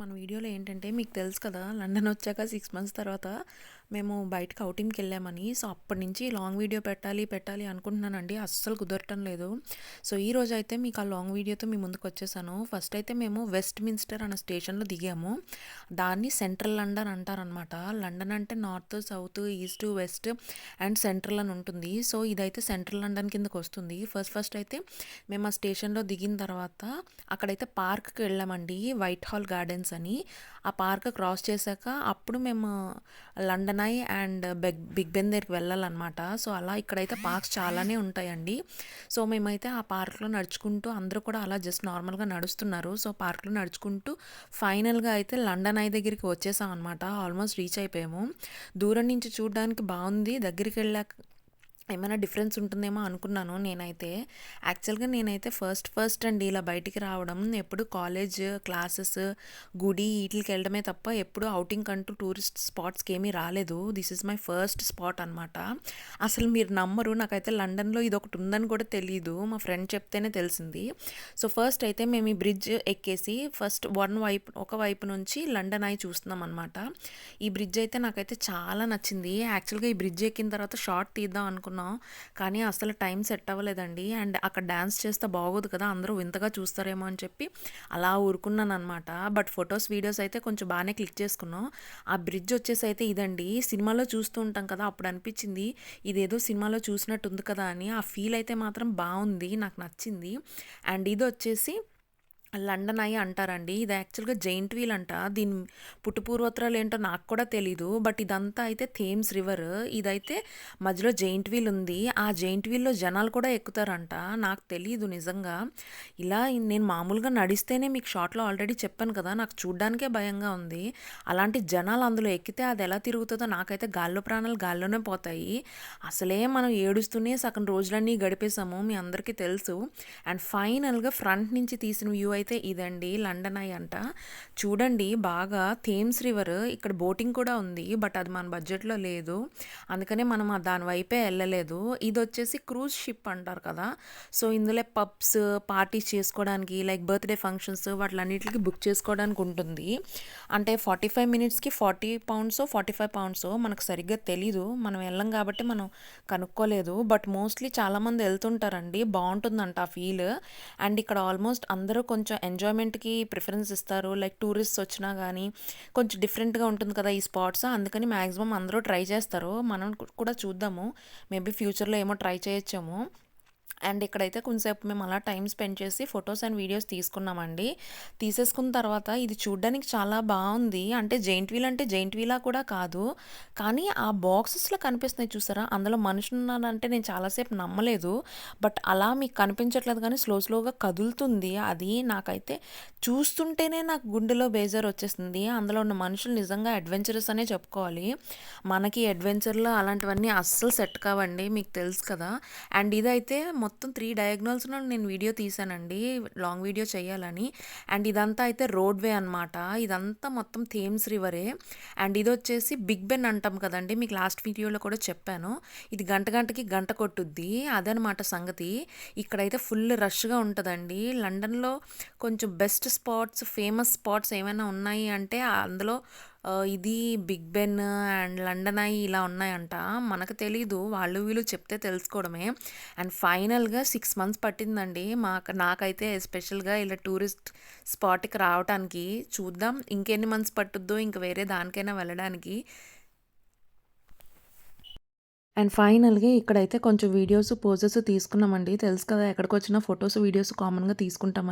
మన వీడియోలో ఏంటంటే మీకు తెలుసు కదా లండన్ వచ్చాక సిక్స్ మంత్స్ తర్వాత మేము బయటకు అవుటింగ్కి వెళ్ళామని. సో అప్పటి నుంచి లాంగ్ వీడియో పెట్టాలి పెట్టాలి అనుకుంటున్నానండి. అస్సలు కుదరటం లేదు. సో ఈ రోజు అయితే మీకు ఆ లాంగ్ వీడియోతో మీ ముందుకు వచ్చేసాను. ఫస్ట్ అయితే మేము వెస్ట్ మిన్స్టర్ అనే స్టేషన్లో దిగాము. దాన్ని సెంట్రల్ లండన్ అంటారనమాట లండన్ అంటే north south east west and central అని ఉంటుంది. సో ఇదైతే సెంట్రల్ లండన్ కిందకు వస్తుంది. ఫస్ట్ ఫస్ట్ అయితే మేము ఆ స్టేషన్లో దిగిన తర్వాత అక్కడైతే పార్క్కి వెళ్ళామండి వైట్ హాల్ గార్డెన్స్ అని. ఆ పార్క్ క్రాస్ చేశాక అప్పుడు మేము London Chennai and beg big Ben దగ్గరికి వెళ్ళాలన్నమాట. సో అలా ఇక్కడైతే పార్క్స్ చాలానే ఉంటాయండి. సో మేమైతే ఆ పార్క్లో నడుచుకుంటూ అందరూ కూడా అలా జస్ట్ నార్మల్గా నడుస్తున్నారు. సో పార్క్లో నడుచుకుంటూ ఫైనల్గా అయితే లండన్ ఐ దగ్గరికి వచ్చేసాం అనమాట ఆల్మోస్ట్ రీచ్ అయిపోయాము. దూరం నుంచి చూడడానికి బాగుంది. దగ్గరికి వెళ్ళాక ఏమైనా డిఫరెన్స్ ఉంటుందేమో అనుకున్నాను నేనైతే. యాక్చువల్గా నేనైతే ఫస్ట్ ఫస్ట్ అండి ఇలా బయటికి రావడం ఎప్పుడు కాలేజ్ క్లాసెస్ గుడి వీటికి వెళ్ళడమే తప్ప ఎప్పుడు అవుటింగ్ అంటూ టూరిస్ట్ స్పాట్స్కి ఏమీ రాలేదు. This is my first spot అనమాట అసలు మీరు నమ్మరు నాకైతే లండన్లో ఇది ఒకటి ఉందని కూడా తెలియదు మా ఫ్రెండ్ చెప్తేనే తెలిసింది. సో ఫస్ట్ అయితే మేము ఈ బ్రిడ్జ్ ఎక్కేసి ఫస్ట్ వన్ వైపు ఒక వైపు నుంచి లండన్ అయి చూస్తున్నాం అనమాట ఈ బ్రిడ్జ్ అయితే నాకైతే చాలా నచ్చింది. యాక్చువల్గా ఈ బ్రిడ్జ్ ఎక్కిన తర్వాత షార్ట్ తీద్దాం అనుకున్నాను. అనుకున్నాం. కానీ అసలు టైం సెట్ అవ్వలేదండి. అండ్ అక్కడ డ్యాన్స్ చేస్తే బాగోదు కదా అందరూ వింతగా చూస్తారేమో అని చెప్పి అలా ఊరుకున్నాను అనమాట బట్ ఫొటోస్ వీడియోస్ అయితే కొంచెం బాగానే క్లిక్ చేసుకున్నాం. ఆ బ్రిడ్జ్ వచ్చేసి అయితే ఇదండి. సినిమాలో చూస్తూ ఉంటాం కదా అప్పుడు అనిపించింది ఇదేదో సినిమాలో చూసినట్టు ఉంది కదా అని. ఆ ఫీల్ అయితే మాత్రం బాగుంది నాకు నచ్చింది. అండ్ ఇది వచ్చేసి లండన్ అయి అంటారండి. ఇది యాక్చువల్గా జైంట్ వీల్ అంట. దీని పుట్టుపూర్వోత్తరాలు ఏంటో నాకు కూడా తెలీదు. బట్ ఇదంతా అయితే థేమ్స్ రివర్. ఇదైతే మధ్యలో జైంట్ వీల్ ఉంది. ఆ జైంట్ వీల్లో జనాలు కూడా ఎక్కుతారంట. నాకు తెలియదు నిజంగా. ఇలా నేను మామూలుగా నడిస్తేనే మీకు షార్ట్లో ఆల్రెడీ చెప్పాను కదా నాకు చూడ్డానికే భయంగా ఉంది. అలాంటి జనాలు అందులో ఎక్కితే అది ఎలా తిరుగుతుందో నాకైతే గాల్లో ప్రాణాలు గాల్లోనే పోతాయి. అసలే మనం ఏడుస్తూనే సగం రోజులన్నీ గడిపేశాము మీ అందరికీ తెలుసు. అండ్ ఫైనల్గా ఫ్రంట్ నుంచి తీసిన వ్యూ అయితే ఇదండి లండన్ ఐ అంట. చూడండి బాగా థేమ్స్ రివర్ ఇక్కడ బోటింగ్ కూడా ఉంది బట్ అది మన బడ్జెట్లో లేదు. అందుకనే మనం దాని వైపే వెళ్ళలేదు. ఇది వచ్చేసి క్రూజ్ షిప్ అంటారు కదా. సో ఇందులో పబ్స్ పార్టీస్ చేసుకోవడానికి లైక్ బర్త్డే ఫంక్షన్స్ వాటిలన్నిటికి బుక్ చేసుకోవడానికి ఉంటుంది. అంటే ఫార్టీ ఫైవ్ మినిట్స్కి forty pounds forty five pounds మనకు సరిగ్గా తెలీదు. మనం వెళ్ళం కాబట్టి మనం కనుక్కోలేదు. బట్ మోస్ట్లీ చాలామంది వెళ్తుంటారండి. బాగుంటుందంట ఆ ఫీల్. అండ్ ఇక్కడ ఆల్మోస్ట్ అందరూ కొంచెం కొంచెం ఎంజాయ్మెంట్కి ప్రిఫరెన్స్ ఇస్తారు. లైక్ టూరిస్ట్ వచ్చినా కానీ కొంచెం డిఫరెంట్గా ఉంటుంది కదా ఈ స్పాట్స్ అందుకని మ్యాక్సిమం అందరూ ట్రై చేస్తారు. మనం కూడా చూద్దాము. మేబీ ఫ్యూచర్లో ఏమో ట్రై చేయొచ్చాము. అండ్ ఇక్కడైతే కొంచెంసేపు మేము అలా టైం స్పెండ్ చేసి ఫొటోస్ అండ్ వీడియోస్ తీసుకున్నామండి. తీసేసుకున్న తర్వాత ఇది చూడడానికి చాలా బాగుంది. అంటే జెయింట్ వీల్ అంటే జెయింట్ వీలా కూడా కాదు. కానీ ఆ బాక్సెస్లో కనిపిస్తున్నాయి చూసారా? అందులో మనుషులు ఉన్నారంటే నేను చాలాసేపు నమ్మలేదు. బట్ అలా మీకు కనిపించట్లేదు కానీ స్లో స్లోగా కదులుతుంది. అది నాకైతే చూస్తుంటేనే నాకు గుండెలో బేజర్ వచ్చేస్తుంది అందులో ఉన్న మనుషులు నిజంగా అడ్వెంచరస్ అనే చెప్పుకోవాలి. మనకి అడ్వెంచర్లో అలాంటివన్నీ అస్సలు సెట్ కావండి. మీకు తెలుసు కదా. అండ్ ఇదైతే మొత్తం త్రీ డయాగ్నల్స్లో నేను వీడియో తీసానండి లాంగ్ వీడియో చేయాలని. అండ్ ఇదంతా అయితే రోడ్వే అనమాట ఇదంతా మొత్తం థేమ్స్ రివరే. అండ్ ఇది వచ్చేసి బిగ్ బెన్ అంటాం కదండి మీకు లాస్ట్ వీడియోలో కూడా చెప్పాను. ఇది గంట గంటకి గంట కొట్టుద్ది. అదనమాట సంగతి. ఇక్కడైతే ఫుల్ రష్గా ఉంటుందండి. లండన్లో కొంచెం బెస్ట్ స్పాట్స్ ఫేమస్ స్పాట్స్ ఏమైనా ఉన్నాయి అంటే అందులో ఇది big Ben and London eye ఇలా ఉన్నాయంట. మనకు తెలీదు వాళ్ళు వీళ్ళు చెప్తే తెలుసుకోవడమే. అండ్ ఫైనల్గా సిక్స్ మంత్స్ పట్టిందండి. మాకు నాకైతే ఎస్పెషల్గా ఇలా టూరిస్ట్ స్పాట్కి రావడానికి చూద్దాం. ఇంకెన్ని మంత్స్ పట్టుద్దో ఇంక వేరే దానికైనా వెళ్ళడానికి. అండ్ ఫైనల్గా ఇక్కడైతే కొంచెం వీడియోస్ పోజెస్ తీసుకున్నామండి. తెలుసు కదా ఎక్కడికి వచ్చినా ఫొటోస్ వీడియోస్ కామన్గా తీసుకుంటామని.